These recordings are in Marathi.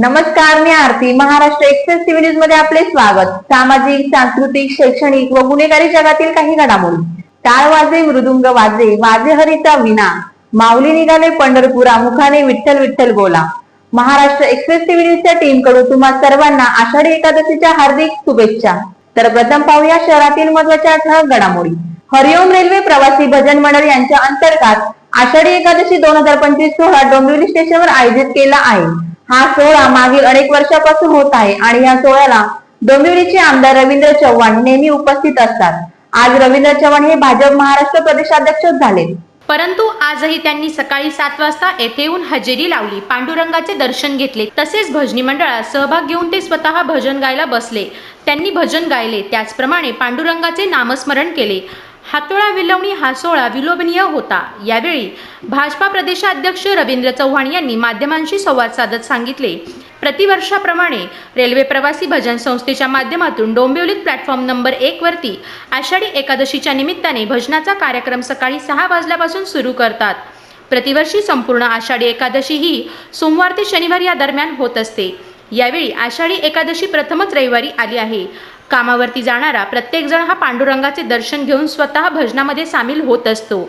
नमस्कार मी आरती. महाराष्ट्र एक्सप्रेस टीव्ही न्यूजमध्ये आपले स्वागत. सामाजिक सांस्कृतिक शैक्षणिक व गुन्हेगारी जगातील काही घडामोडी. टाळ वाजे मृदुंग वाजे वाजे हरीचा विना माऊली निघाले पंढरपुरा मुखाने विठ्ठल विठ्ठल बोला. महाराष्ट्र एक्सप्रेस टीव्ही न्यूजच्या टीमकडून तुम्हा सर्वांना आषाढी एकादशीच्या हार्दिक शुभेच्छा. तर प्रथम पाहूया शहरातील महत्त्वाच्या ठळक घडामोडी. हरिओम रेल्वे प्रवासी भजन मंडळ यांच्या अंतर्गत आषाढी एकादशी दोन हजार पंचवीस सोहळा डोंबिवली स्टेशनवर आयोजित केला आहे. हा सोहळा मागील अनेक वर्षापासून होत आहे आणि या सोहळ्याला डोंबिवलीचे आमदार रवींद्र चव्हाण नेहमी उपस्थित असतात. आज रवींद्र चव्हाण हे भाजप महाराष्ट्र प्रदेशाध्यक्ष झाले. परंतु आजही त्यांनी सकाळी सात वाजता येथे येऊन हजेरी लावली पांडुरंगाचे दर्शन घेतले तसेच भजनी मंडळात सहभाग घेऊन ते स्वतः भजन गायला बसले. त्यांनी भजन गायले त्याचप्रमाणे पांडुरंगाचे नामस्मरण केले. हातोळा विलवणी हा सोहळा विलोभनीय होता. यावेळी भाजपा प्रदेशाध्यक्ष रवींद्र चव्हाण यांनी माध्यमांशी संवाद साधत सांगितले. प्रतिवर्षाप्रमाणे रेल्वे प्रवासी भजन संस्थेच्या माध्यमातून डोंबिवलीत प्लॅटफॉर्म नंबर एक वरती आषाढी एकादशीच्या निमित्ताने भजनाचा कार्यक्रम सकाळी सहा वाजल्यापासून सुरू करतात. प्रतिवर्षी संपूर्ण आषाढी एकादशी ही सोमवार ते शनिवार या दरम्यान होत असते. यावेळी आषाढी एकादशी प्रथमच रविवारी आली आहे. कामावरती जाणारा प्रत्येकजण हा पांडुरंगाचे दर्शन घेऊन स्वतः भजनामध्ये सामील होत असतो.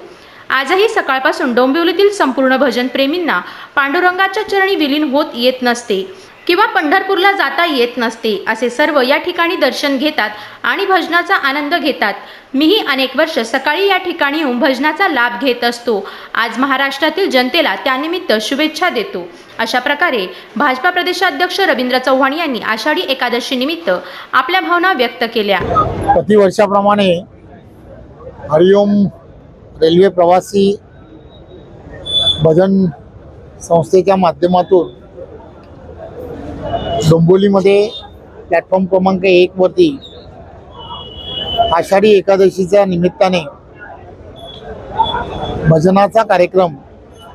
आजही सकाळपासून डोंबिवलीतील संपूर्ण भजनप्रेमींना पांडुरंगाच्या चरणी विलीन होत येत नसते. किंवा पंढरपूरला जाता येत नसते असे सर्व या ठिकाणी दर्शन घेतात आणि भजनाचा आनंद घेतात. मीही अनेक वर्ष सकाळी या ठिकाणी येऊन भजनाचा लाभ घेत असतो. आज महाराष्ट्रातील जनतेला त्यानिमित्त शुभेच्छा देतो. अशा प्रकारे भाजपा प्रदेशाध्यक्ष रवींद्र चव्हाण यांनी आषाढी एकादशी निमित्त आपल्या भावना व्यक्त केल्या. प्रतिवर्षाप्रमाणे हरिओम रेल्वे प्रवासी भजन संस्थेच्या माध्यमातून डोंबोलीमध्ये प्लॅटफॉर्म क्रमांक एक वरती आषाढी एकादशीच्या निमित्ताने भजनाचा कार्यक्रम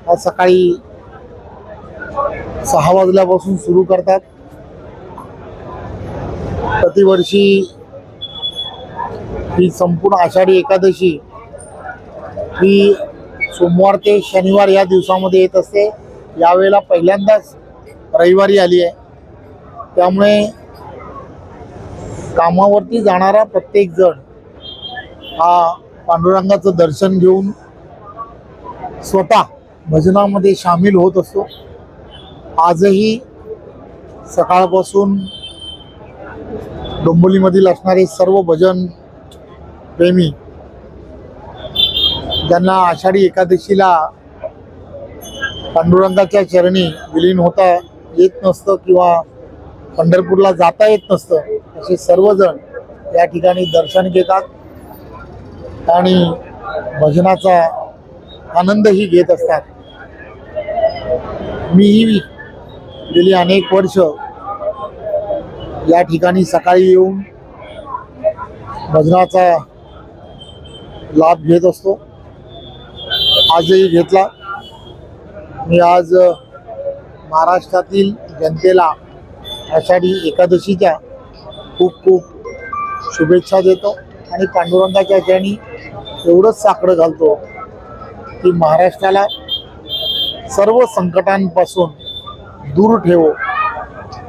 हा सकाळी सहा वाजल्यापासून सुरू करतात. प्रतिवर्षी ही संपूर्ण आषाढी एकादशी ही सोमवार ते शनिवार या दिवसामध्ये येत असते. यावेळेला पहिल्यांदाच रविवारी आली आहे. त्यामुळे कामावरती जाणारा प्रत्येक जण हा पांडुरंगाचं दर्शन घेऊन स्वतः भजनामध्ये सामील होत असतो. आजही सकाळपासून डोंबोलीमधील असणारे सर्व भजन प्रेमी ज्यांना आषाढी एकादशीला पांडुरंगाच्या चरणी विलीन होता येत नसतं किंवा पंढरपूरला जाता येत नसतं. असे सर्वजण या ठिकाणी दर्शन घेतात आणि भजनाचा आनंदही घेत असतात. मीही गेली अनेक वर्ष या ठिकाणी सकाळी येऊन भजनाचा लाभ घेत असतो. आजही घेतला. मी आज महाराष्ट्रातील जनतेला आषाढी एकादशीच्या खूप खूप शुभेच्छा देतो. आणि पांडुरंगाच्या चरणी एवढंच साकडं घालतो की महाराष्ट्राला सर्व संकटांपासून दूर ठेवो.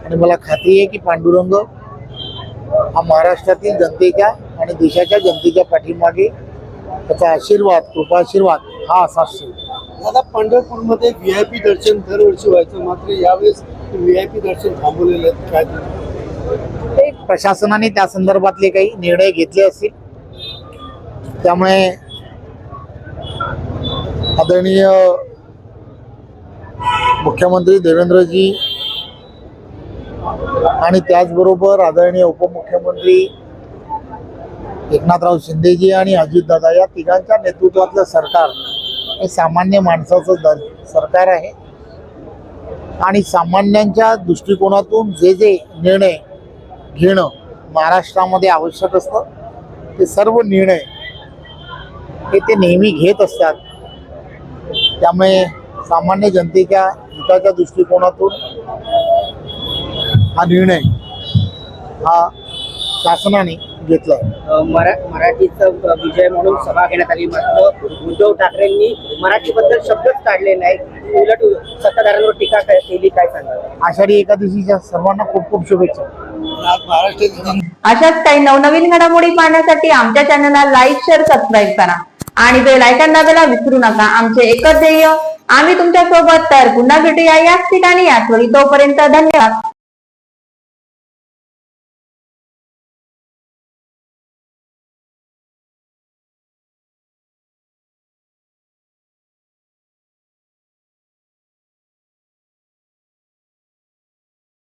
आणि मला खात्री आहे की पांडुरंग हा महाराष्ट्रातील जनतेच्या आणि देशाच्या जनतेच्या पाठीमागे त्याचा आशीर्वाद कृपाशीर्वाद हा असा असतो दादा पंढरपूरमध्ये व्ही आय पी दर्शन दरवर्षी व्हायचं मात्र यावेळेस व्ही आय पी दर्शन थांबवलेलं आहे काय? ते प्रशासनाने त्या संदर्भातले काही निर्णय घेतले असतील. त्यामुळे आदरणीय मुख्यमंत्री देवेंद्रजी आणि त्याचबरोबर आदरणीय उपमुख्यमंत्री एकनाथराव शिंदेजी आणि अजितदादा या तिघांच्या नेतृत्वातलं सरकार हे सामान्य माणसाचं सरकार आहे. आणि सामान्यांच्या दृष्टिकोनातून जे जे निर्णय घेणं महाराष्ट्रामध्ये आवश्यक असतं ते सर्व निर्णय हे ते नेहमी घेत असतात. त्यामुळे सामान्य जनतेच्या हिताच्या दृष्टिकोनातून हा निर्णय हा शासनाने घेतलं. मरा मराठीचा विजय म्हणून सभा घेण्यात आली. मात्र उद्धव ठाकरेंनी मराठीबद्दल शब्दच काढले नाही उलट सत्ताधाऱ्यांवर टीका काय- केली काय सांगाल? आषाढी एकादशीच्या सर्वांना खूप खूप शुभेच्छा. आज अशाच काही नवनवीन घडामोडी पाहण्यासाठी आमच्या चॅनलला लाईक शेअर सबस्क्राईब करा. आणि बेल आयकॉन दाबायला विसरू नका. आमचे एकच ध्येय आम्ही तुमच्यासोबत तर पुन्हा भेटूया याच ठिकाणी. याच वेळी तोपर्यंत धन्यवाद.